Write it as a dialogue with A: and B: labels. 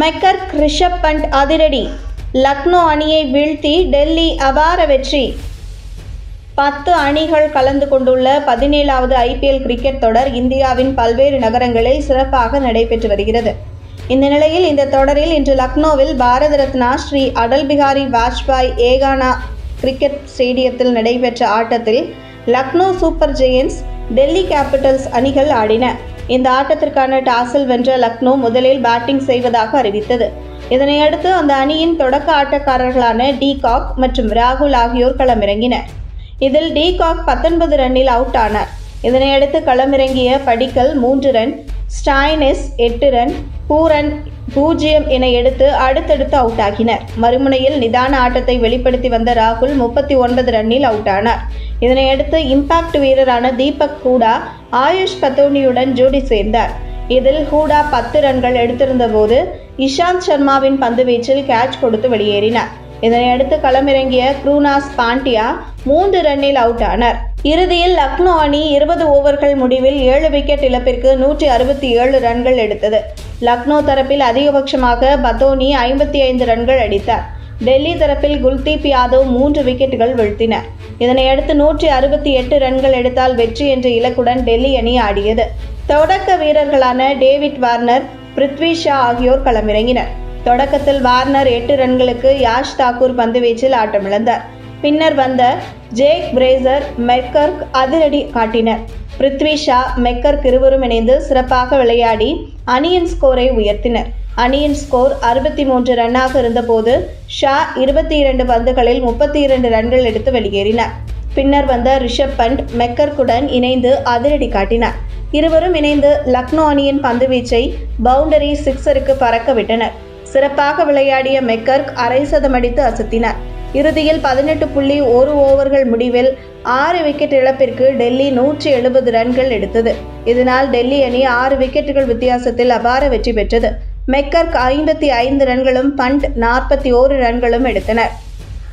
A: megger Rishabh fund அதிரடி லக்னோ அணியை வீழ்த்தி டெல்லி அபார வெற்றி பத்து அணிகள் கலந்து கொண்டுள்ள பதினேழாவது ஐபிஎல் கிரிக்கெட் தொடர் இந்தியாவின் பல்வேறு நகரங்களில் சிறப்பாக நடைபெற்று வருகிறது இந்த நிலையில் இந்த தொடரில் இன்று லக்னோவில் பாரத ரத்னா ஸ்ரீ அடல் பிகாரி வாஜ்பாய் ஏகானா கிரிக்கெட் ஸ்டேடியத்தில் நடைபெற்ற ஆட்டத்தில் Lucknow super giants Delhi capitals அணிகள் ஆடின இந்த ஆட்டத்திற்கான டாஸில் வென்ற லக்னோ முதலில் பேட்டிங் செய்வதாக அறிவித்தது இதனையடுத்து அந்த அணியின் தொடக்க ஆட்டக்காரர்களான டி காக் மற்றும் ராகுல் ஆகியோர் களமிறங்கினர் இதில் டி காக் பத்தொன்பது ரன்னில் அவுட் ஆனார் இதனையடுத்து களமிறங்கிய படிக்கல் மூன்று ரன் ஸ்டாய்னிஸ் எட்டு ரன் பூரன் பூஜ்ஜியம் என எடுத்து அடுத்தடுத்து அவுட் ஆகினர் மறுமுனையில் நிதான ஆட்டத்தை வெளிப்படுத்தி வந்த ராகுல் முப்பத்தி ஒன்பது ரன்னில் அவுட் ஆனார் இதனையடுத்து இம்பாக்ட் வீரரான தீபக் ஹூடா ஆயுஷ் பத்தோனியுடன் ஜோடி சேர்ந்தார் இதில் ஹூடா பத்து ரன்கள் எடுத்திருந்த போது இஷாந்த் சர்மாவின் பந்து வீச்சில் கேட்ச் கொடுத்து வெளியேறினார் இதனையடுத்து களமிறங்கிய குரூனாஸ் பாண்டியா மூன்று ரன்னில் அவுட் ஆனார் இறுதியில் லக்னோ அணி இருபது ஓவர்கள் முடிவில் ஏழு விக்கெட் இழப்பிற்கு நூற்றி அறுபத்தி ஏழு ரன்கள் எடுத்தது லக்னோ தரப்பில் அதிகபட்சமாக பதோனி ஐம்பத்தி ஐந்து ரன்கள் அடித்தார் டெல்லி தரப்பில் குல்தீப் யாதவ் மூன்று விக்கெட்டுகள் வீழ்த்தினர் இதனையடுத்து நூற்றி அறுபத்தி எட்டு ரன்கள் எடுத்தால் வெற்றி என்ற இலக்குடன் டெல்லி அணி ஆடியது தொடக்க வீரர்களான டேவிட் வார்னர் பிருத்வி ஷா ஆகியோர் களமிறங்கினர் தொடக்கத்தில் வார்னர் எட்டு ரன்களுக்கு யாஷ் தாக்கூர் பந்துவீச்சில் ஆட்டமிழந்தார் பின்னர் வந்த ஜேக் பிரேசர் மெக்கர்க் அதிரடி காட்டினர் பிருத்வி ஷா மெக்கர்க் இருவரும் இணைந்து சிறப்பாக விளையாடி அணியின் ஸ்கோரை உயர்த்தினர் அணியின் ஸ்கோர் அறுபத்தி மூன்று ரன்னாக இருந்தபோது ஷா இருபத்தி இரண்டு பந்துகளில் முப்பத்தி இரண்டு ரன்கள் எடுத்து வெளியேறினார் பின்னர் வந்த ரிஷப் பண்ட் மெக்கர்குடன் இணைந்து அதிரடி காட்டினார் இருவரும் இணைந்து லக்னோ அணியின் பந்துவீச்சை பவுண்டரி சிக்ஸருக்கு பறக்க விட்டனர் சிறப்பாக விளையாடிய மெக்கர்க் அரை சதம் அடித்து அசத்தினார் இறுதியில் பதினெட்டு புள்ளி ஒரு ஓவர்கள் முடிவில் ஆறு விக்கெட் இழப்பிற்கு டெல்லி நூற்றி எழுபது ரன்கள் எடுத்தது இதனால் டெல்லி அணி ஆறு விக்கெட்டுகள் வித்தியாசத்தில் அபார வெற்றி பெற்றது மெக்கர்க் ஐம்பத்தி ஐந்து ரன்களும் பண்ட் நாற்பத்தி ஓரு ரன்களும் எடுத்தனர்